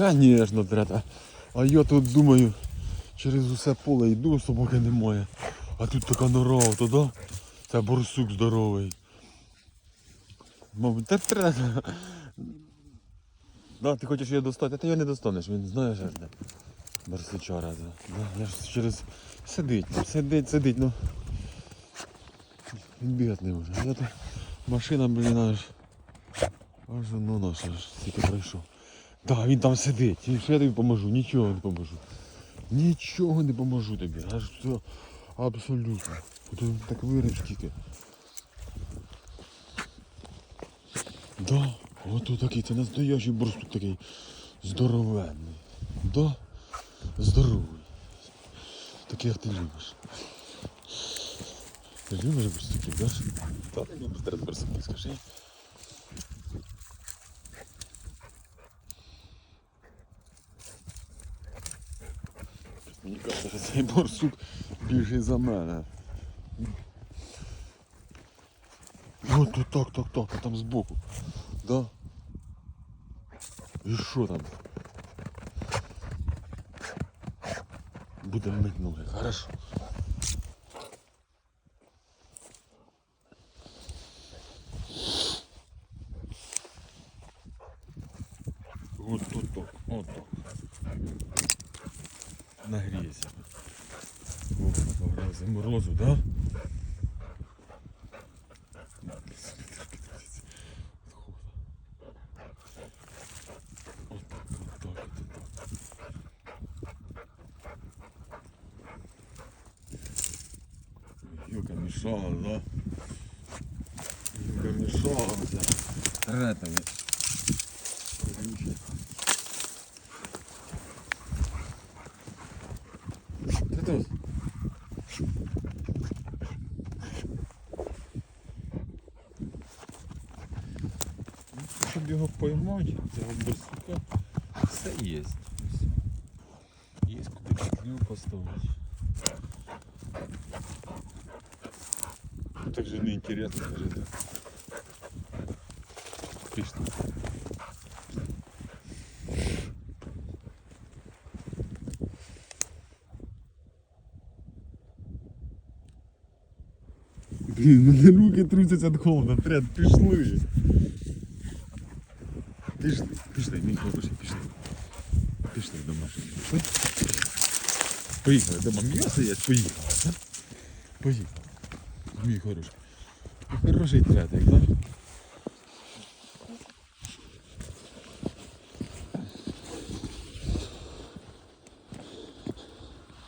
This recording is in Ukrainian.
Звісно, треба. А я тут думаю, через усе поле йду, собаки немає. А тут така нора, то да? Це борсук здоровий. Мабуть, та треба. Да, ти хочеш її достати, а ти його не достанеш, він знаєш аж де. Барсучара, да. Я ж через. Сидить, ну, сидить, сидить, ну. Він бігати не може. Я тут машина, блін, аж. Аж ну наша аж тільки пройшов. Да, він там сидить. І що я тобі поможу? Нічого не поможу. Нічого не поможу тобі. Аж все абсолютно. Ти так вирив тільки. Да, ото такий, це настоящий борсук такий здоровенний. Да, здоровий. Такий, як ти любиш. Ти любиш борсуків, да? Та ти любиш зараз борсуків, скажи. Мені кажеться, що цей борсук більший за мене. От тут так, так, так, а там збоку. Да? І що там? Будемо мить ноги, хорошо. Вот тут так, О, погрозы морозу, да? Так, так. Юка мешала, да? Юка мешала, да? Ретами. Ти тут? Ну, Щоб його поймати, цього борсука, все є. Є куди петлю поставити. Так же не интересно, Блін, мене руки трусяться від холода, прям пішли. Пішли, пішли, мій хлопчик, пішли. Пішли до машини. Поїхали, дома м'ясо є, поїхали. Поїхали. Мій хороший. Хороший трятик, так?